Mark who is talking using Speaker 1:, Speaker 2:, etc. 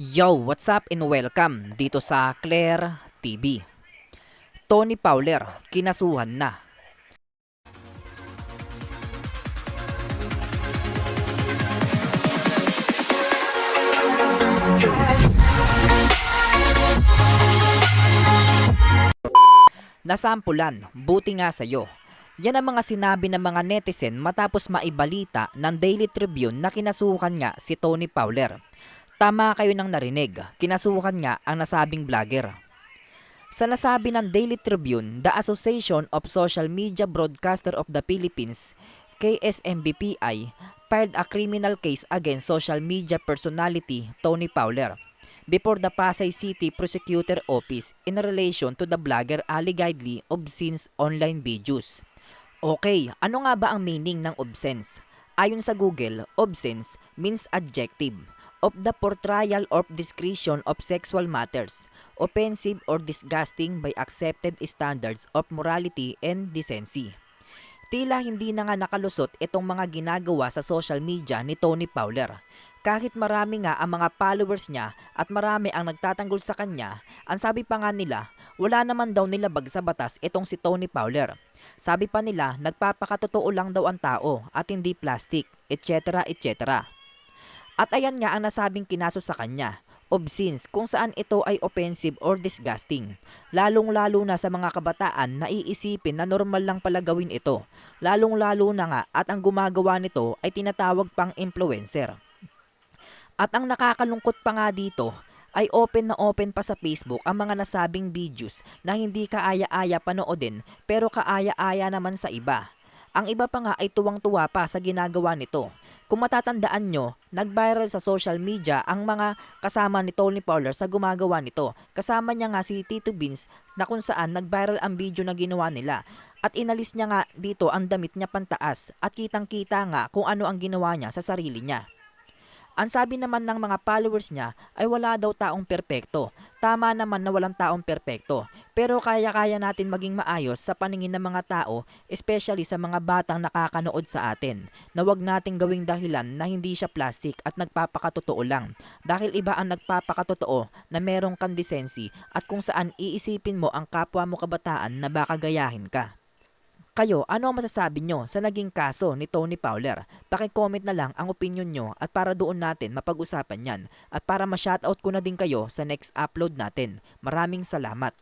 Speaker 1: Yo, what's up and welcome dito sa Claire TV. Tony Fowler, kinasuhan na. Nasampulan, buti nga sa'yo. Yan ang mga sinabi ng mga netizen matapos maibalita ng Daily Tribune na kinasuhan nga si Tony Fowler. Tama kayo nang narinig, kinasuhan nga ang nasabing vlogger. Sa nasabi ng Daily Tribune, the Association of Social Media Broadcaster of the Philippines, KSMBPI, filed a criminal case against social media personality Tony Fowler before the Pasay City Prosecutor Office in relation to the blogger allegedly obscene online videos. Okay, ano nga ba ang meaning ng obscene? Ayon sa Google, obscene means adjective of the portrayal or description of sexual matters, offensive or disgusting by accepted standards of morality and decency. Tila hindi na nga nakalusot itong mga ginagawa sa social media ni Tony Fowler. Kahit marami nga ang mga followers niya at marami ang nagtatanggol sa kanya, ang sabi pa nga nila, wala naman daw nilabag sa batas itong si Tony Fowler. Sabi pa nila, nagpapakatotoo lang daw ang tao at hindi plastic, etc. etc. At ayan nga ang nasabing kinaso sa kanya, obscene kung saan ito ay offensive or disgusting. Lalong-lalo na sa mga kabataan na iisipin na normal lang pala gawin ito. Lalong-lalo na nga at ang gumagawa nito ay tinatawag pang influencer. At ang nakakalungkot pa nga dito ay open na open pa sa Facebook ang mga nasabing videos na hindi kaaya-aya panoodin pero kaaya-aya naman sa iba. Ang iba pa nga ay tuwang-tuwa pa sa ginagawa nito. Kung matatandaan nyo, nag-viral sa social media ang mga kasama ni Tony Fowler sa gumagawa nito. Kasama niya nga si Tito Beans na kung saan nag-viral ang video na ginawa nila. At inalis niya nga dito ang damit niya pantaas at kitang-kita nga kung ano ang ginawa niya sa sarili niya. Ang sabi naman ng mga followers niya ay wala daw taong perpekto. Tama naman na walang taong perpekto. Pero kaya-kaya natin maging maayos sa paningin ng mga tao, especially sa mga batang nakakanood sa atin, na wag nating gawing dahilan na hindi siya plastic at nagpapakatotoo lang. Dahil iba ang nagpapakatotoo na merong kandisensi at kung saan iisipin mo ang kapwa mo kabataan na baka gayahin ka. Kayo, ano ang masasabi nyo sa naging kaso ni Tony Fowler? Pakicomment na lang ang opinion nyo at para doon natin mapag-usapan yan. At para ma-shoutout ko na din kayo sa next upload natin. Maraming salamat.